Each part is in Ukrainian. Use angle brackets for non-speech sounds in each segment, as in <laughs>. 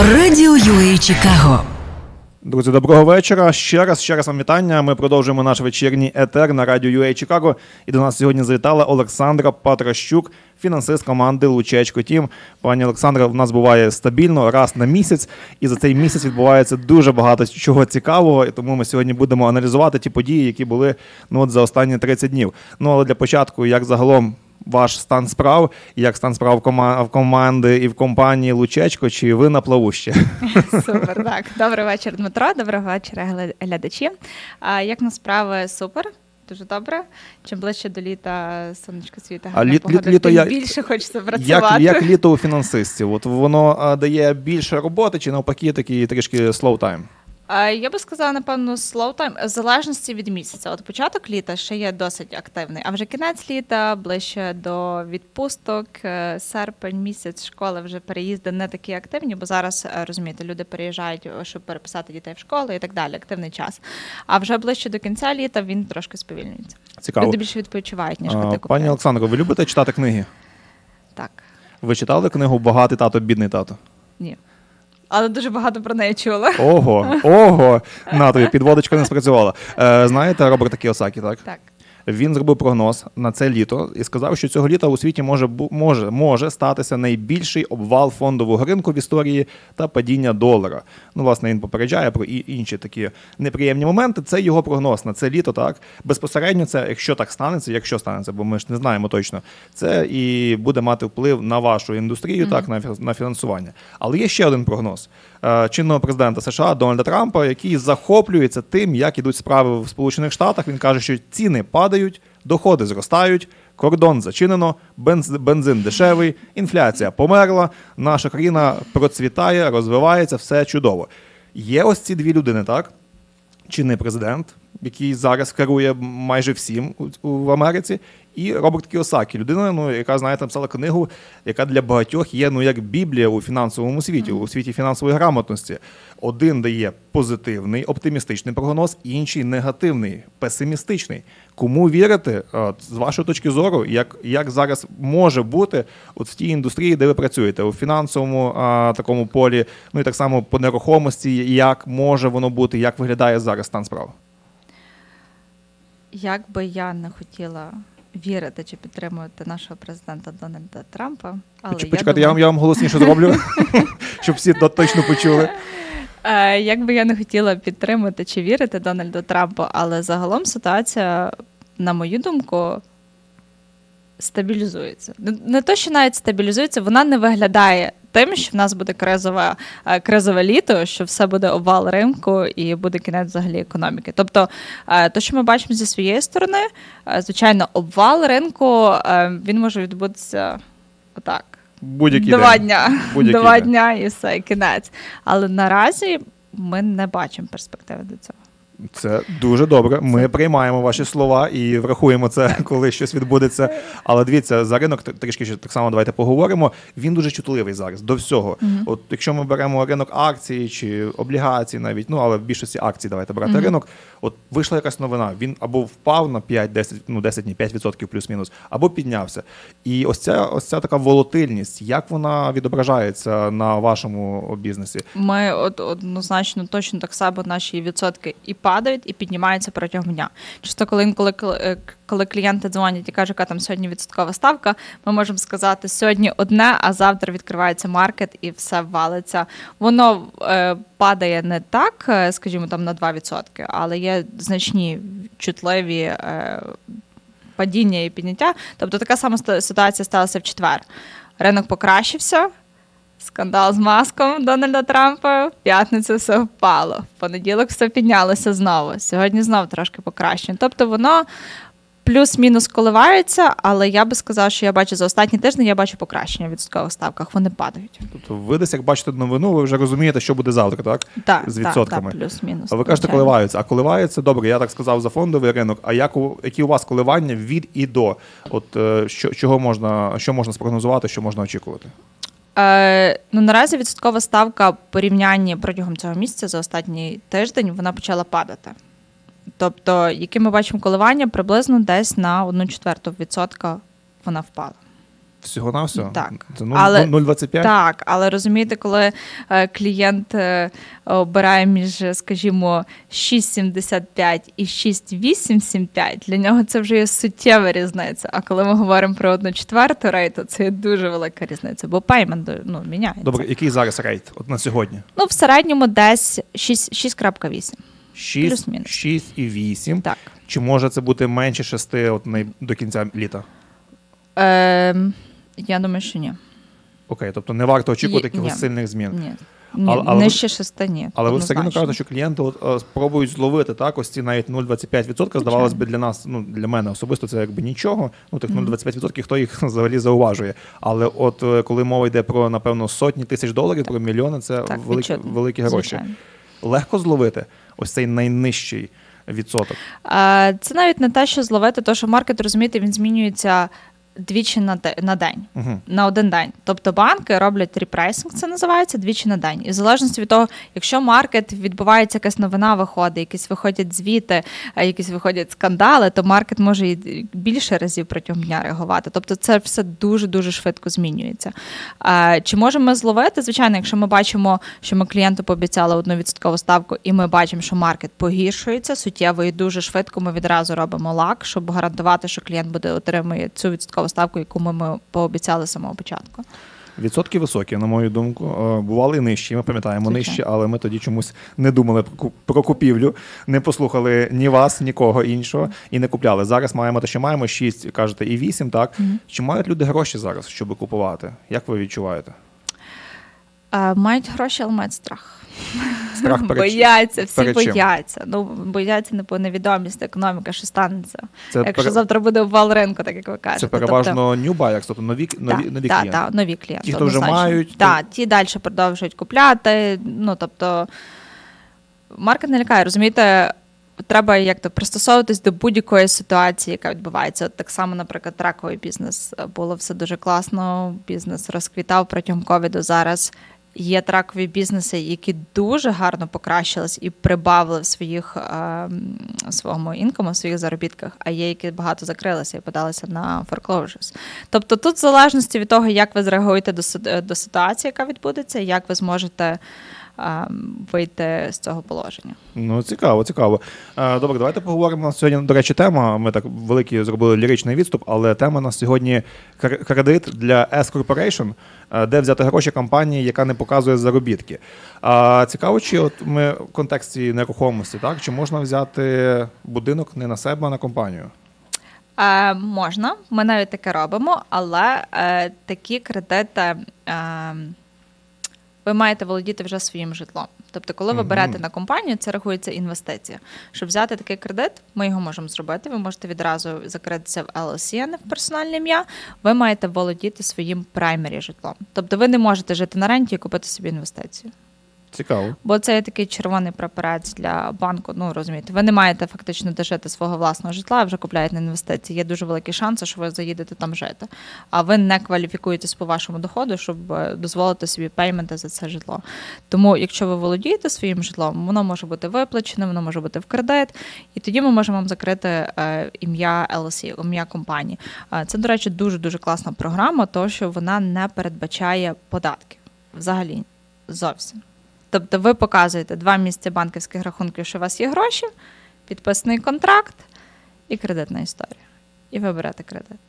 Радіо UA Чикаго. Друзі, доброго вечора. Ще раз, ще раз вам вітання. Ми продовжуємо наш вечірній етер на радіо UA Чикаго. І до нас сьогодні завітала Олександра Патращук, фінансист команди Лучечко Тім. Пані Олександра, в нас буває стабільно раз на місяць, і за цей місяць відбувається дуже багато чого цікавого. І тому ми сьогодні будемо аналізувати ті події, які були ну от за останні 30 днів. Ну але для початку, як загалом. Ваш стан справ, як стан справ в в команди і в компанії Лучечко, чи ви на плаву ще? <laughs> Супер, так. Добрий вечір, Дмитро. Доброго вечора, гля- глядачі. А як на справи? Супер. Дуже добре. Чим ближче до літа сонечко світа, А літ- погода, літ- літо тим я- більше хочеться працювати. як літо у <laughs> фінансистів? От воно дає більше роботи, чи навпаки такий трішки slow time? Я би сказала, напевно, slow time, в залежності від місяця. От початок літа ще є досить активний, а вже кінець літа, ближче до відпусток, е, серпень, місяць школи, вже переїзди не такі активні, бо зараз е, розумієте, люди переїжджають, щоб переписати дітей в школу і так далі. Активний час. А вже ближче до кінця літа він трошки сповільнюється. Цікаво. Люди більше відпочивають, ніж коти Пані. Олександро, ви любите читати книги? Так, Ви читали книгу Багатий тато, бідний тато? ні. Але дуже багато про неї чула. Ого, <laughs> ого! На тобі підводочка не спрацювала. Е, знаєте Роберта Кіосакі, так? Так. Він зробив прогноз на це літо і сказав, що цього літа у світі може може, може статися найбільший обвал фондового ринку в історії та падіння долара. Ну, власне, він попереджає про і інші такі неприємні моменти. Це його прогноз на це літо. Так безпосередньо, це якщо так станеться, якщо станеться, бо ми ж не знаємо точно, це і буде мати вплив на вашу індустрію, так на на фінансування. Але є ще один прогноз е, чинного президента США Дональда Трампа, який захоплюється тим, як ідуть справи в Сполучених Штатах. Він каже, що ціни падають, доходи зростають. Кордон зачинено, бенз- бензин дешевий, інфляція померла, наша країна процвітає, розвивається, все чудово. Є ось ці дві людини, так? чинний президент, який зараз керує майже всім в Америці, і Роберт Кіосакі, людина, ну яка знаєте, написала книгу, яка для багатьох є ну як Біблія у фінансовому світі, у світі фінансової грамотності. Один дає позитивний, оптимістичний прогноз, інший негативний, песимістичний. Кому вірити, От, з вашої точки зору, як, як зараз може бути от в тій індустрії, де ви працюєте, у фінансовому а, такому полі, ну і так само по нерухомості, як може воно бути, як виглядає зараз стан справ? Як би я не хотіла вірити чи підтримувати нашого президента Дональда Трампа, але Чи я думаю... я, вам, я вам голосніше зроблю, <laughs> щоб всі то- точно почули. Е, як би я не хотіла підтримати чи вірити Дональду Трампу, але загалом ситуація, на мою думку, стабілізується. Не- то, що навіть стабілізується, вона не виглядає тим, що в нас буде кризове, е, кризове літо, що все буде обвал ринку і буде кінець взагалі економіки. Тобто, е, то, що ми бачимо зі своєї сторони, е, звичайно, обвал ринку він може відбутися отак. Будь-який Два день. дня. Будь-який Два день. дня і все, кінець. Але наразі ми не бачимо перспективи до цього. Це дуже добре. Ми приймаємо ваші слова і врахуємо це, коли щось відбудеться. Але дивіться, за ринок трішки ще так само давайте поговоримо. Він дуже чутливий зараз до всього. От якщо ми беремо ринок акцій чи облігацій, навіть ну але в більшості акцій давайте брати ринок. От вийшла якась новина. Він або впав на 5-10, ну 10 ні, 5% плюс-мінус, або піднявся. І ось ця ось ця така волатильність, як вона відображається на вашому бізнесі? Ми от, однозначно точно так само наші відсотки і падають, і піднімаються протягом дня. Часто, коли інколи коли, коли клієнти дзвонять і кажуть, яка там сьогодні відсоткова ставка, ми можемо сказати сьогодні одне, а завтра відкривається маркет і все валиться. Воно е, падає не так, е, скажімо, там на 2%, але є значні чутливі. Е, Падіння і підняття. Тобто така сама ситуація сталася в четвер. Ринок покращився, Скандал з маском Дональда Трампа. В п'ятницю все впало. В понеділок все піднялося знову. Сьогодні знову трошки покращення. Тобто воно плюс-мінус коливається, але я би сказала, що я бачу за останні тижні, я бачу покращення в відсоткових ставках. Вони падають. Тобто ви десь як бачите новину, ви вже розумієте, що буде завтра, так? Так, З відсотками. так, плюс-мінус. А ви кажете, коливаються. А коливається добре, я так сказав за фондовий ринок. А як у які у вас коливання від і до? От е, що, чого можна, що можна спрогнозувати, що можна очікувати? Е, ну, наразі відсоткова ставка в порівнянні протягом цього місяця за останній тиждень вона почала падати. Тобто, які ми бачимо коливання, приблизно десь на 1 четверту відсотка вона впала. Всього на все? Так. Це ну, Але- 0,25? Так, але розумієте, коли е, клієнт е, обирає між, скажімо, 6,75 і 6,875, для нього це вже є суттєва різниця. А коли ми говоримо про одну четверту рейту, це є дуже велика різниця, бо пеймент ну, міняється. Добре, який зараз рейт от на сьогодні? Ну, в середньому десь 6, 6,8. 6, Плюс-мінус. 6 і 8. Так. Чи може це бути менше 6 от, до кінця літа? Ем, я думаю, що ні. Окей, тобто не варто очікувати Є- якихось ні. сильних змін. Ні. Ні, Але- але ви- нижче шести ні. Але ви все однозначно. кажете, що клієнти от, е, спробують зловити так, ось ці навіть 0,25%, здавалось би, для нас, ну для мене особисто це якби нічого. Ну тих 0,25%, хто їх <laughs> взагалі зауважує. Але от е, коли мова йде про напевно сотні тисяч доларів, про мільйони, це Так, великі, відчутно. великі гроші. Звичайно. Легко зловити ось цей найнижчий відсоток. А, Це навіть не те, що зловити, то що маркет, розумієте, він змінюється двічі на, де- на день, Угу. на один день. Тобто банки роблять репрейсинг, це називається двічі на день. І в залежності від того, якщо маркет відбувається якась новина, виходить, якісь виходять звіти, якісь виходять скандали, то маркет може і більше разів протягом дня реагувати. Тобто це все дуже дуже швидко змінюється. А, Чи можемо ми зловити? Звичайно, якщо ми бачимо, що ми клієнту пообіцяли одну відсоткову ставку, і ми бачимо, що маркет погіршується суттєво і дуже швидко. Ми відразу робимо лак, щоб гарантувати, що клієнт буде отримує цю відсоткову ставку, яку ми, пообіцяли з самого початку. Відсотки високі, на мою думку. Е, Бували нижчі. Ми пам'ятаємо нижчі, але ми тоді чомусь не думали про ку- про купівлю, не послухали ні вас, нікого іншого і не купляли. Зараз маємо те, що маємо 6, кажете, і 8, так? Чи мають люди гроші зараз, щоб купувати? Як ви відчуваєте? Мають гроші, але мають страх. Страх <laughs> перед бояться, всі перед чим? бояться. Ну бояться не по невідомість, економіка, що станеться. Це, Якщо пере- завтра буде обвал ринку, так як ви кажете. це переважно new buyers, тобто нові, нові, нові так, клієнти. так, нові клієнти. Ті, хто вже однозначно. мають, Так, то- ті далі продовжують купляти. Ну тобто, маркет не лякає, розумієте. Треба як то пристосовуватись до будь-якої ситуації, яка відбувається. От так само, наприклад, траковий бізнес було все дуже класно. Бізнес розквітав протягом ковіду. Зараз є тракові бізнеси, які дуже гарно покращились і прибавили в своїх е, своєму інкому, в своїх заробітках, а є, які багато закрилися і подалися на foreclosures. Тобто тут в залежності від того, як ви зреагуєте до, до ситуації, яка відбудеться, як ви зможете вийти з цього положення. Ну, цікаво, цікаво. Е, Добре, давайте поговоримо. У нас сьогодні, до речі, тема. Ми так великий зробили ліричний відступ, але тема у нас сьогодні кр- кредит для S Corporation, е, де взяти гроші компанії, яка не показує заробітки. А цікаво, чи от ми в контексті нерухомості, так? Чи можна взяти будинок не на себе, а на компанію? Е, можна, ми навіть таке робимо, але е, такі кредити е, ви маєте володіти вже своїм житлом. Тобто, коли ви берете на компанію, це рахується інвестиція. Щоб взяти такий кредит, ми його можемо зробити. Ви можете відразу закритися в LLC, а не в персональне ім'я. Ви маєте володіти своїм праймері житлом. Тобто, ви не можете жити на ренті і купити собі інвестицію. Цікаво. Бо це є такий червоний прапорець для банку. Ну розумієте, ви не маєте фактично дожити свого власного житла, а вже купляєте на інвестиції. Є дуже великі шанси, що ви заїдете там жити. А ви не кваліфікуєтесь по вашому доходу, щоб е, дозволити собі пейменти за це житло. Тому, якщо ви володієте своїм житлом, воно може бути виплачене, воно може бути в кредит, і тоді ми можемо вам закрити е, ім'я LLC, ім'я компанії. Е, Це, до речі, дуже дуже класна програма, тому що вона не передбачає податки взагалі зовсім. Тобто ви показуєте два місця банківських рахунків, що у вас є гроші, підписаний контракт і кредитна історія. І ви берете кредит.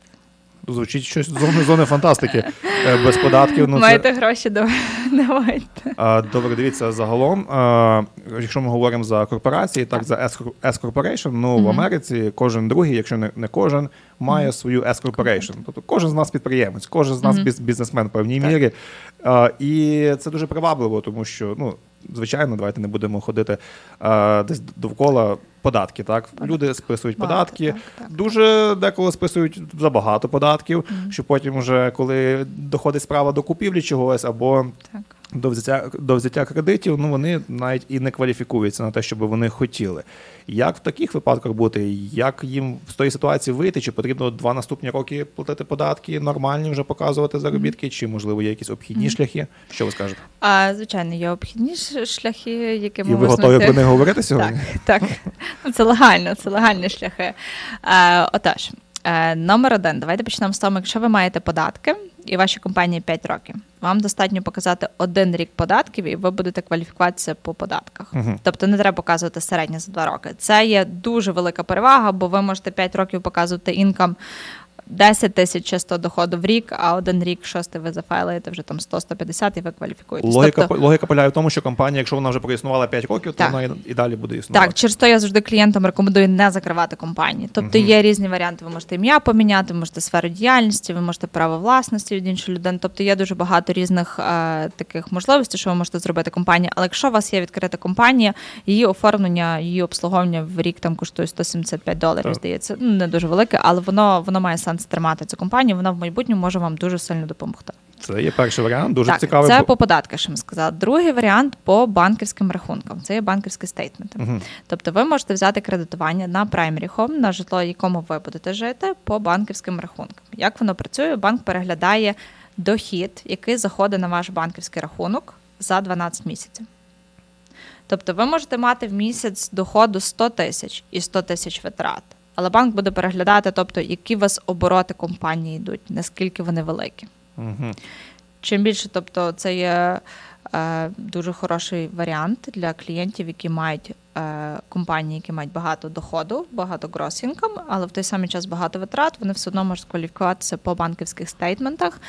Звучить щось з зони, зони фантастики е, без податків. Ну, це... Гроші, давайте. Добре, дивіться, загалом, якщо ми говоримо за корпорації, так, за S Corporation, ну, в Америці кожен другий, якщо не, не кожен, має свою S Corporation. Тобто кожен з нас підприємець, кожен з нас бізнесмен в певній Так. мірі. І це дуже привабливо, тому що, ну, звичайно, давайте не будемо ходити а, десь довкола податки. Так? Люди списують податки, так, так. дуже деколи списують забагато податків, що потім, вже, коли доходить справа до купівлі чогось або Так. До взяття до взяття кредитів, ну вони навіть і не кваліфікуються на те, щоб вони хотіли. Як в таких випадках бути? Як їм з тої ситуації вийти? Чи потрібно два наступні роки платити податки, нормальні вже показувати заробітки, чи можливо є якісь обхідні шляхи? Що ви скажете? А, звичайно, є обхідні шляхи, якими І ви готові про них говорити сьогодні? Так, так. <laughs> Це легально, це легальні шляхи. Е, отож, Е, номер один. Давайте почнемо з того, якщо ви маєте податки і ваші компанії 5 років, вам достатньо показати один рік податків, і ви будете кваліфікуватися по податках. Мгм. Тобто не треба показувати середнє за 2 роки. Це є дуже велика перевага, бо ви можете 5 років показувати інкам 10 тисяч чисто доходу в рік, а один рік шости ви зафайлите вже там 100-150 і ви кваліфікуєтесь. Логіка, Тобто, логіка полягає в тому, що компанія, якщо вона вже проіснувала 5 років, то Так. вона і, і далі буде існувати. Так, через то я завжди клієнтам рекомендую не закривати компанії. Тобто є різні варіанти. Ви можете ім'я поміняти, ви можете сферу діяльності, ви можете право власності від іншої людини. Тобто є дуже багато різних е, таких можливостей, що ви можете зробити компанія. Але якщо у вас є відкрита компанія, її оформлення, її обслуговування в рік там коштує 175 доларів, Так. здається. Ну не дуже велике, але воно воно має сенс тримати цю компанію. Вона в майбутньому може вам дуже сильно допомогти. Це є перший варіант, дуже так, цікавий. Це по податках, що ми сказали. Другий варіант по банківським рахункам. Це є банківські стейтменти. Мгм. Тобто ви можете взяти кредитування на Primary Home, на житло, якому ви будете жити, по банківським рахункам. Як воно працює? Банк переглядає дохід, який заходить на ваш банківський рахунок за 12 місяців. Тобто ви можете мати в місяць доходу 100 тисяч і 100 тисяч витрат. Але банк буде переглядати, тобто, які у вас обороти компанії йдуть, наскільки вони великі. Угу. Чим більше, тобто, це є е, дуже хороший варіант для клієнтів, які мають компанії, які мають багато доходу, багато gross але в той самий час багато витрат, вони все одно можуть кваліфікуватися по банківських стейтментах.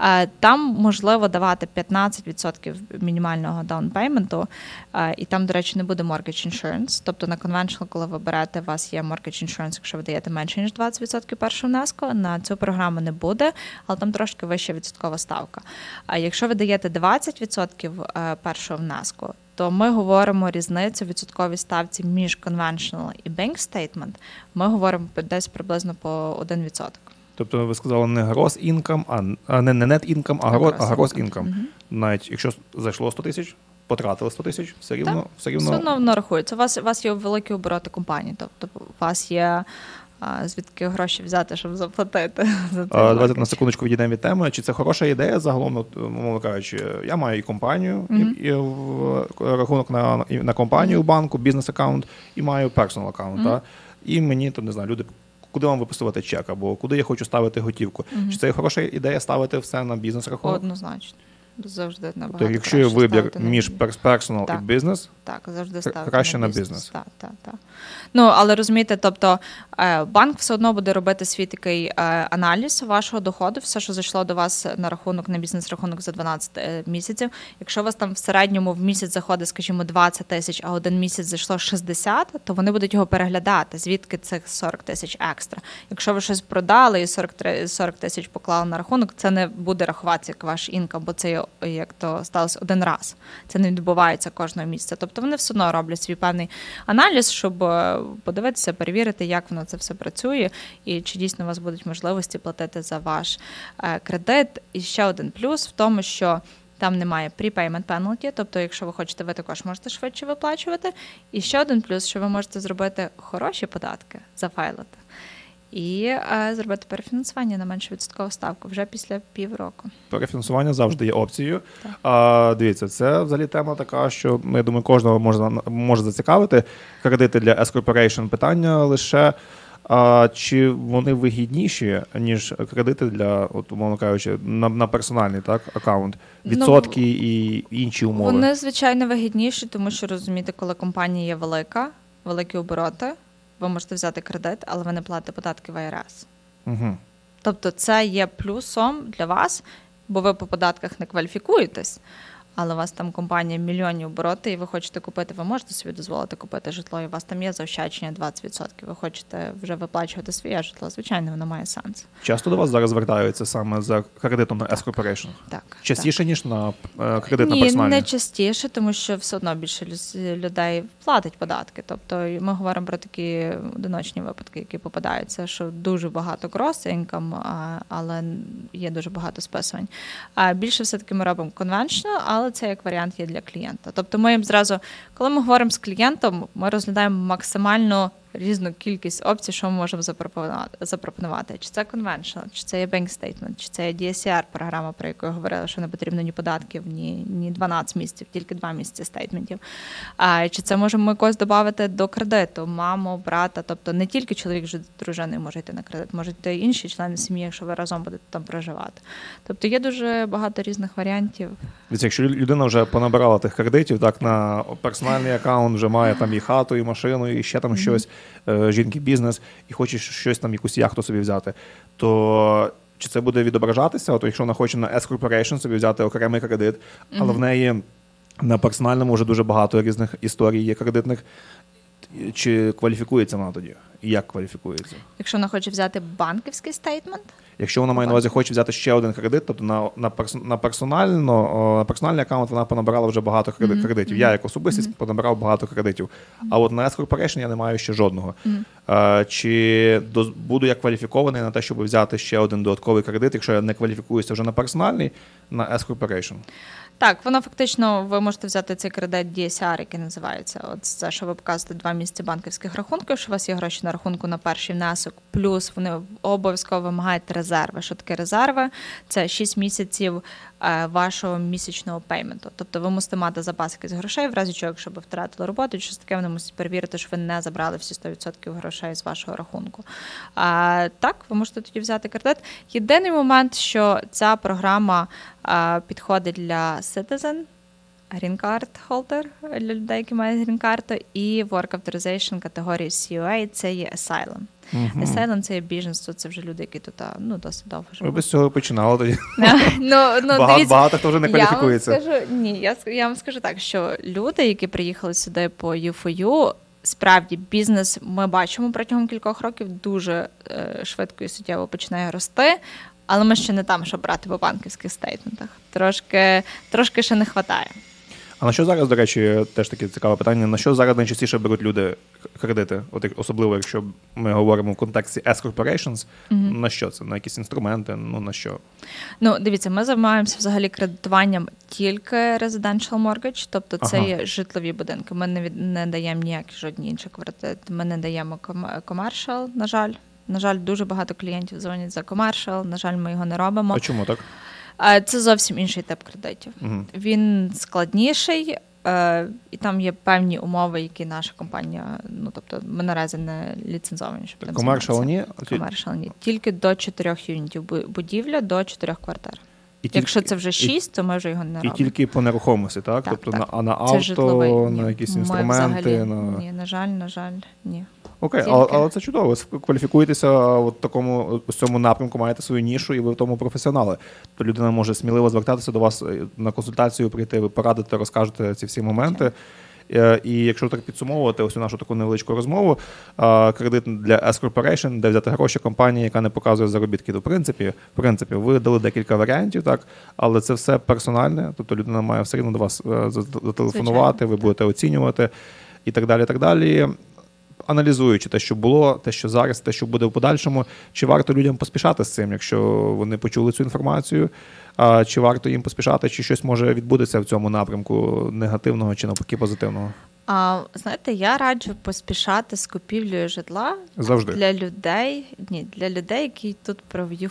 Е, там можливо давати 15% мінімального даунпейменту, е, і там, до речі, не буде mortgage insurance. Тобто на conventional, коли ви берете, у вас є mortgage insurance, якщо ви даєте менше ніж 20% першого внеску. На цю програму не буде, але там трошки вища відсоткова ставка. А якщо ви даєте 20% е, першого внеску, то ми говоримо різницю в відсотковій ставці між conventional і bank statement. Ми говоримо десь приблизно по 1%. Тобто ви сказали не gross income, а, не, не net income, а, гро, а gross income. Мгм. Навіть якщо зайшло 100 тисяч, потратили 100 тисяч, все рівно, все рівно. Все одно воно рахується. У вас, у вас є великі обороти компанії, тобто у вас є а, звідки гроші взяти, щоб заплатити <laughs> за цей А, Давайте на секундочку відійдемо від теми. Чи це хороша ідея загалом, мовно кажучи, я маю і компанію, Мгм. і, і в- рахунок на, і на компанію в банку, бізнес-аккаунт, і маю персонал аккаунт. Мгм. Та? І мені, то не знаю, люди, куди вам виписувати чек, або куди я хочу ставити готівку. Мгм. Чи це хороша ідея ставити все на бізнес-рахунок? Однозначно. Завжди набагато Тобто, якщо є вибір між персонал Так. і бізнес, Так, завжди ставити краще на бізнес. бізнес. Так, так, так. Ну, але розумієте, тобто е, банк все одно буде робити свій такий е, аналіз вашого доходу, все, що зайшло до вас на рахунок, на бізнес-рахунок за 12 е, місяців. Якщо у вас там в середньому в місяць заходить, скажімо, 20 тисяч, а один місяць зайшло 60, то вони будуть його переглядати, звідки цих 40 тисяч екстра. Якщо ви щось продали і 43 40 тисяч поклали на рахунок, це не буде рахуватися як ваш інкам, бо це є, як то сталося один раз. Це не відбувається кожного місяця. Тобто вони все одно роблять свій певний аналіз, щоб е, подивитися, перевірити, як воно це все працює, і чи дійсно у вас будуть можливості платити за ваш е, кредит. І ще один плюс в тому, що там немає prepayment penalty, тобто, якщо ви хочете, ви також можете швидше виплачувати. І ще один плюс, що ви можете зробити хороші податки, зафайлити. І е, зробити перефінансування на меншу відсоткову ставку вже після півроку. перефінансування завжди є опцією. Так. А, дивіться, це взагалі тема така, що я думаю, кожного може, може зацікавити. Кредити для S Corporation питання лише. А, чи вони вигідніші, ніж кредити для, от, умовно кажучи, на, на персональний так, аккаунт, Ну, відсотки і інші умови? Вони звичайно вигідніші, тому що розумієте, коли компанія є велика, великі обороти, ви можете взяти кредит, але ви не платите податки в АРС. Угу. Тобто це є плюсом для вас, бо ви по податках не кваліфікуєтесь. Але у вас там компанія мільйонні обороти, і ви хочете купити, ви можете собі дозволити купити житло, і у вас там є заощадження 20%. Ви хочете вже виплачувати своє житло. Звичайно, воно має сенс. Часто до вас зараз звертаються саме за кредитом на S Corporation? Так Частіше, ніж на е, кредит на Ні, персональний? не частіше, тому що все одно більше людей платить податки. Тобто ми говоримо про такі одиночні випадки, які попадаються, що дуже багато а, але є дуже багато списувань. А більше все-таки ми робимо conventional, але це як варіант є для клієнта. Тобто ми їм зразу, коли ми говоримо з клієнтом, ми розглядаємо максимально різну кількість опцій, що ми можемо запропонувати. Чи це conventional, чи це є bank statement, чи це є DSCR програма, про яку я говорила, що не потрібно ні податків, ні, ні 12 місяців, тільки 2 місяці стейтментів. А, чи це можемо ми якось додати до кредиту, маму, брата, тобто не тільки чоловік з дружиною може йти на кредит, можуть йти інші члени сім'ї, якщо ви разом будете там проживати. Тобто є дуже багато різних варіантів. Якщо людина вже понабирала тих кредитів, так на персональний аккаунт вже має там і хату, і машину, і ще там щось, жінки бізнес, і хоче щось там, якусь яхту собі взяти, то чи це буде відображатися? От якщо вона хоче на S Corporation собі взяти окремий кредит, але в неї на персональному вже дуже багато різних історій є кредитних. Чи кваліфікується вона тоді? Як кваліфікується? Якщо вона хоче взяти банківський стейтмент, Якщо вона має на увазі хоче взяти ще один кредит, тобто на, на, на, персонально, на персональний аккаунт вона понабирала вже багато кредит, кредитів. Я як особистість понабирав багато кредитів. А от на S Corporation я не маю ще жодного. Е, чи буду я кваліфікований на те, щоб взяти ще один додатковий кредит, якщо я не кваліфікуюся вже на персональний, на S Corporation? Так, воно фактично ви можете взяти цей кредит DSR, який називається. От це, що ви показуєте два місяці банківських рахунків, що у вас є гроші на рахунку на перший внесок, плюс вони обов'язково вимагають резерви. Що таке резерви? Це 6 місяців е, вашого місячного пейменту. Тобто ви мусите мати запас якихось грошей, в разі чого, якщо ви втратили роботу, чи щось таке, вони мусять перевірити, що ви не забрали всі 100% грошей з вашого рахунку. А, так, ви можете тоді взяти кредит. Єдиний момент, що ця програма підходить для citizen, green card holder, для людей, які мають green карту, і work authorization категорії COA – це є asylum. Asylum – це є біженство, це вже люди, які тут ну, досить довго Ви живуть. би з цього починали тоді. <laughs> ну, ну, Багато, дивіться, багато хто вже не я вам кваліфікується. скажу, ні, я, я вам скажу так, що люди, які приїхали сюди по U4U, справді бізнес ми бачимо протягом кількох років дуже е, швидко і суттєво починає рости. Але ми ще не там, щоб брати по банківських стейтментах. Трошки, трошки ще не вистачає. А на що зараз, до речі, теж таке цікаве питання. На що зараз найчастіше беруть люди кредити? От особливо, якщо ми говоримо в контексті S Corporations, на що це? На якісь інструменти? Ну на що? Ну, дивіться, ми займаємося взагалі кредитуванням тільки residential mortgage, тобто це Ага. є житлові будинки. Ми не, від, не даємо ніякі жодні інші кредити. Ми не даємо ком- commercial, на жаль. На жаль, дуже багато клієнтів дзвонять за комершал. На жаль, ми його не робимо. А чому так? Це зовсім інший тип кредитів. Угу. Він складніший, е, і там є певні умови, які наша компанія, ну тобто ми наразі не ліцензовані. Щоб займатися. ні? Комершал ні. Тільки до чотирьох юнітів будівля до чотирьох квартир. І тільки- Якщо це вже і- шість, то ми вже його не І тільки по нерухомості, так? Так, тобто так. На, а на авто. На якісь Ми інструменти. взагалі, на... Ні, на жаль, на жаль, ні. Окей, Тільки. але, але це чудово. Ви кваліфікуєтеся в такому в цьому напрямку, маєте свою нішу, і ви в тому професіонали. То людина може сміливо звертатися до вас е, на консультацію, прийти, ви порадите, розкажете ці всі моменти. Е, І якщо так підсумовувати ось нашу таку невеличку розмову, кредит для S Corporation, де взяти гроші компанії, яка не показує заробітки, то в принципі, в принципі, ви дали декілька варіантів, так, але це все персональне, тобто людина має все одно до вас е, зателефонувати, ви будете оцінювати і так далі. І так далі аналізуючи те, що було, те, що зараз, те, що буде в подальшому, чи варто людям поспішати з цим, якщо вони почули цю інформацію, а чи варто їм поспішати, чи щось може відбудеться в цьому напрямку негативного чи навпаки позитивного? А знаєте, я раджу поспішати з купівлею житла Завжди. для людей, ні, для людей, які тут про view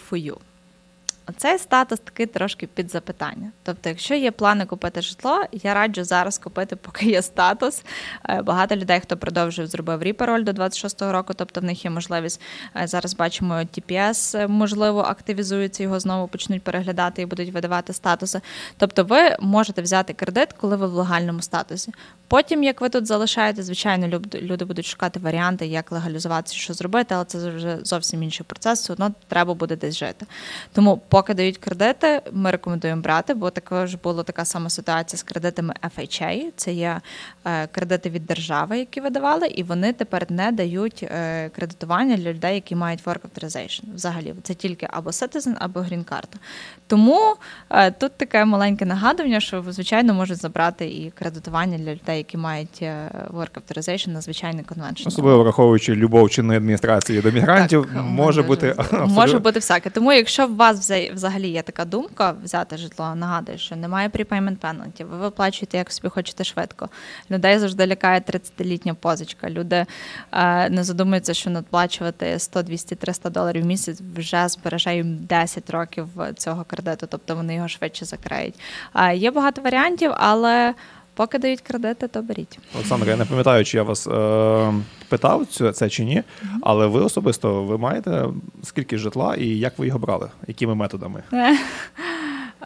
Цей статус такий трошки під запитання. Тобто, якщо є плани купити житло, я раджу зараз купити, поки є статус. Е, Багато людей, хто продовжив, зробив ріпароль до 26-го року, тобто в них є можливість е, зараз бачимо TPS, е, можливо, активізується його знову почнуть переглядати і будуть видавати статуси. Тобто, ви можете взяти кредит, коли ви в легальному статусі. Потім, як ви тут залишаєте, звичайно, люди будуть шукати варіанти, як легалізуватися, що зробити, але це вже зовсім інший процес. Все одно треба буде десь жити. Тому, поки дають кредити, ми рекомендуємо брати, бо також була така сама ситуація з кредитами FHA. Це є е, кредити від держави, які видавали, і вони тепер не дають е, кредитування для людей, які мають work authorization. Взагалі, це тільки або citizen, або green карта. Тому е, тут таке маленьке нагадування, що звичайно можуть забрати і кредитування для людей, які мають е, work authorization на звичайний conventional. Особливо враховуючи любов чинної адміністрації до мігрантів, Так, <laughs> може бути може бути всяке. Тому, якщо у вас взагалі є така думка взяти житло, нагадую, що немає prepayment penalty, ви виплачуєте як собі хочете швидко. Людей завжди лякає 30-літня позичка. Люди е, не задумуються, що надплачувати 100, 200, 300 доларів в місяць вже збереже їм 10 років цього кредиту, тобто вони його швидше закриють. Е, є багато варіантів, але поки дають кредити, то беріть. Олександр, я не пам'ятаю, чи я вас е, питав це, чи ні, але ви особисто ви маєте скільки житла і як ви його брали? Якими методами? <laughs>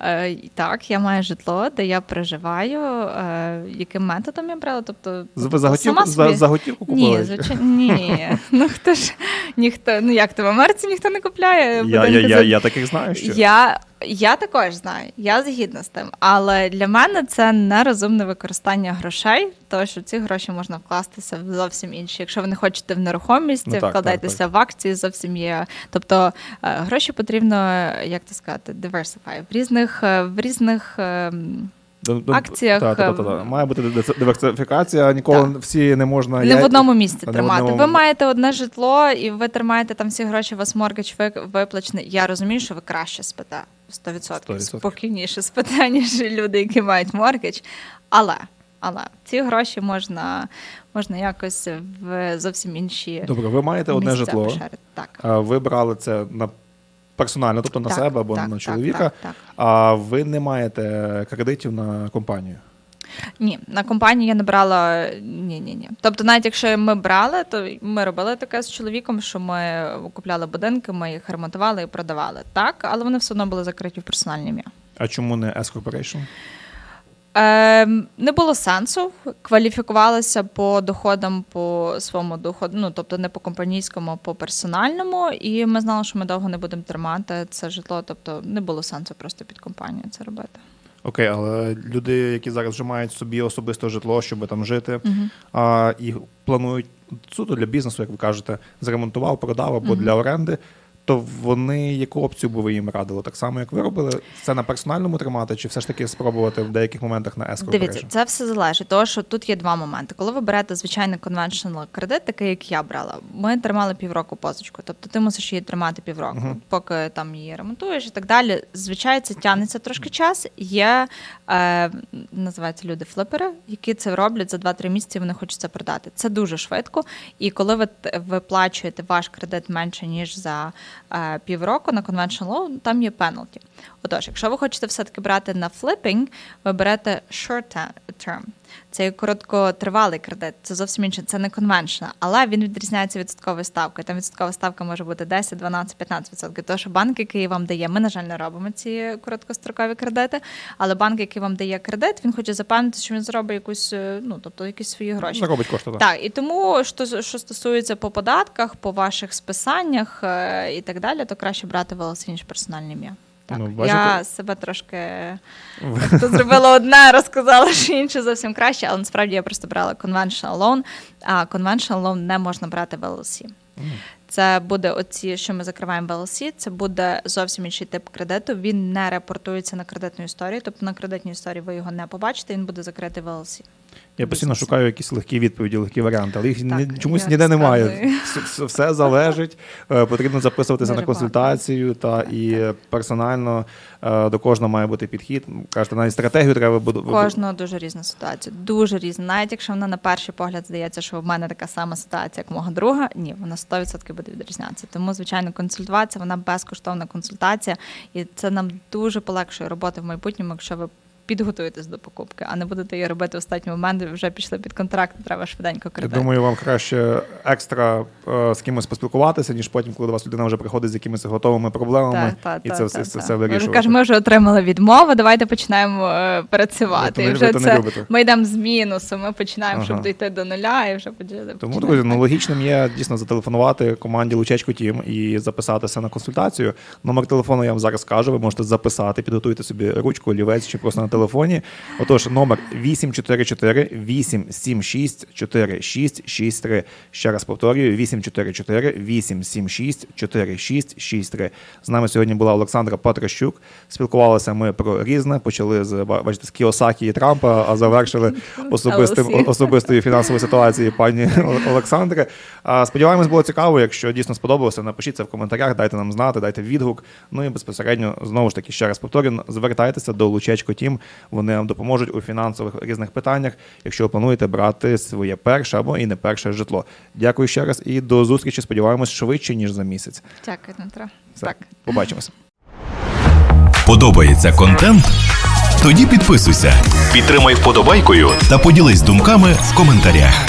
Е, Так, я маю житло, де я проживаю. Е, Яким методом я брала? Тобто Ви за готівку, сама собі? за купили? Ні, звичайно, <laughs> ні. Ну хто ж ніхто, ну як то в Америці ніхто не купляє. я, я, я, я таких знаю, що я, я також знаю, я згідна з тим. Але для мене це нерозумне використання грошей, тому що ці гроші можна вкластися в зовсім інші. Якщо ви не хочете в нерухомість, Ну, так, вкладайтеся так, в акції, зовсім є. Тобто е, гроші потрібно, як це сказати, diversify. В різних е, в різних. ем, акціях, та, та, та, та. е, має бути дивер- диверсифікація, ніколи Так. всі не можна. Не я- в одному місці не тримати. одному- Ви маєте одне житло, і ви тримаєте там всі гроші, у вас моргідж виплачений. Я розумію, що ви краще спите 100%, 100%. спокійніше спитання, <laughs> ніж люди, які мають моргідж. Але, але ці гроші можна, можна якось в зовсім інші Добре, ви маєте одне житло. Так. Ви брали це на персонально, тобто на Так, себе або так, на так, чоловіка, так, так. а ви не маєте кредитів на компанію. Ні, на компанії я не брала ні, ні, ні. Тобто, навіть якщо ми брали, то ми робили таке з чоловіком, що ми купляли будинки, ми їх ремонтували і продавали. Так, але вони все одно були закриті в персональне ім'я. А чому не S Corporation? Е, не було сенсу. Кваліфікувалися по доходам по своєму доходу, ну тобто не по компанійському, а по персональному. І ми знали, що ми довго не будемо тримати це житло. Тобто не було сенсу просто під компанію це робити. Окей, але люди, які зараз вже мають собі особисте житло, щоб там жити, Мгм. а, і планують суто для бізнесу, як ви кажете, зремонтував, продав або Мгм. для оренди, то вони яку опцію би ви їм радили? Так само, як ви робили, це на персональному тримати, чи все ж таки спробувати в деяких моментах на S Дивіться, це все залежить. Тому що тут є два моменти. Коли ви берете звичайний conventional кредит, такий як я брала, ми тримали півроку позичку. Тобто ти мусиш її тримати півроку, Мгм. поки там її ремонтуєш і так далі. Звичайно, це тягнеться трошки час. Є е, називаються люди флипери, які це роблять за 2-3 місяці. Вони хочуть це продати. Це дуже швидко. І коли ви виплачуєте ваш кредит менше ніж за півроку на conventional law, там є пеналті. Отож, якщо ви хочете все-таки брати на флипінг, ви берете short te- term. Це є короткотривалий кредит, це зовсім інше, це не конвеншна, але він відрізняється від відсоткової ставки. Там відсоткова ставка може бути 10, 12, 15 відсотків. Тому що банк, який вам дає, ми, на жаль, не робимо ці короткострокові кредити, але банк, який вам дає кредит, він хоче запевнити, що він зробить якусь, е, ну тобто якісь свої гроші. Заробить кошти, так. Так, і тому, що, що стосується по податках, по ваших списаннях е, і так далі, то краще брати волосся ніж персональне ім'я. Так, Ну, бачите? я себе трошки як то зробила одне, розказала, що інше зовсім краще, але насправді я просто брала conventional loan, а conventional loan не можна брати в LLC. Це буде оці, що ми закриваємо в LLC, це буде зовсім інший тип кредиту. Він не репортується на кредитну історію, тобто на кредитній історії ви його не побачите, він буде закритий в LLC. Я постійно шукаю якісь легкі відповіді, легкі варіанти, але їх Так, ні- чомусь ніде немає. Все, все- залежить. Е, Потрібно записуватися Дуже на консультацію, та і персонально е, до кожного має бути підхід. Кажете, навіть стратегію треба буде Кожного дуже різна ситуація, дуже різна. Навіть якщо вона на перший погляд здається, що в мене така сама ситуація, як мого друга, ні, вона 100% буде відрізнятися. Тому, звичайно, консультація, вона безкоштовна консультація, і це нам дуже полегшує роботи в майбутньому, якщо ви підготуєтесь до покупки, а не будете її робити в останній момент, вже пішли під контракт, треба швиденько Я думаю, вам краще екстра е, з кимось поспілкуватися, ніж потім, коли до вас людина вже приходить з якимись готовими проблемами, Так, так, і так, це все, так, все, так. все Ми вже вирішувати. кажемо, ми вже отримали відмову, давайте починаємо е, працювати. Ви І не- вже не це ми йдемо з мінусу, ми починаємо, щоб Ага. дійти до нуля, і вже почали. Тому, друзі, ну логічним є дійсно зателефонувати команді Лучечко Тім і записатися на консультацію. Номер телефону я вам зараз скажу. Ви можете записати, підготуйте собі ручку, олівець чи просто на телефоні. Отож, номер 844 876 4663. Ще раз повторюю: 844 876 4663. З нами сьогодні була Олександра Патращук. Спілкувалися ми про різне. Почали з ба- бачите, з Кіосакі і Трампа, а завершили особистим LSE. особистої фінансової ситуації пані Олександри. Сподіваємось, було цікаво. Якщо дійсно сподобалося, напишіть це в коментарях, дайте нам знати, дайте відгук. Ну і безпосередньо знову ж таки ще раз повторюю, звертайтеся до Лучечко Тім. Вони вам допоможуть у фінансових різних питаннях, якщо ви плануєте брати своє перше або і не перше житло. Дякую ще раз і до зустрічі. Сподіваємось швидше ніж за місяць. Дякую, Дмитро. Все, Так. побачимось. Подобається контент? Тоді підписуйся, підтримай вподобайкою та поділись думками в коментарях.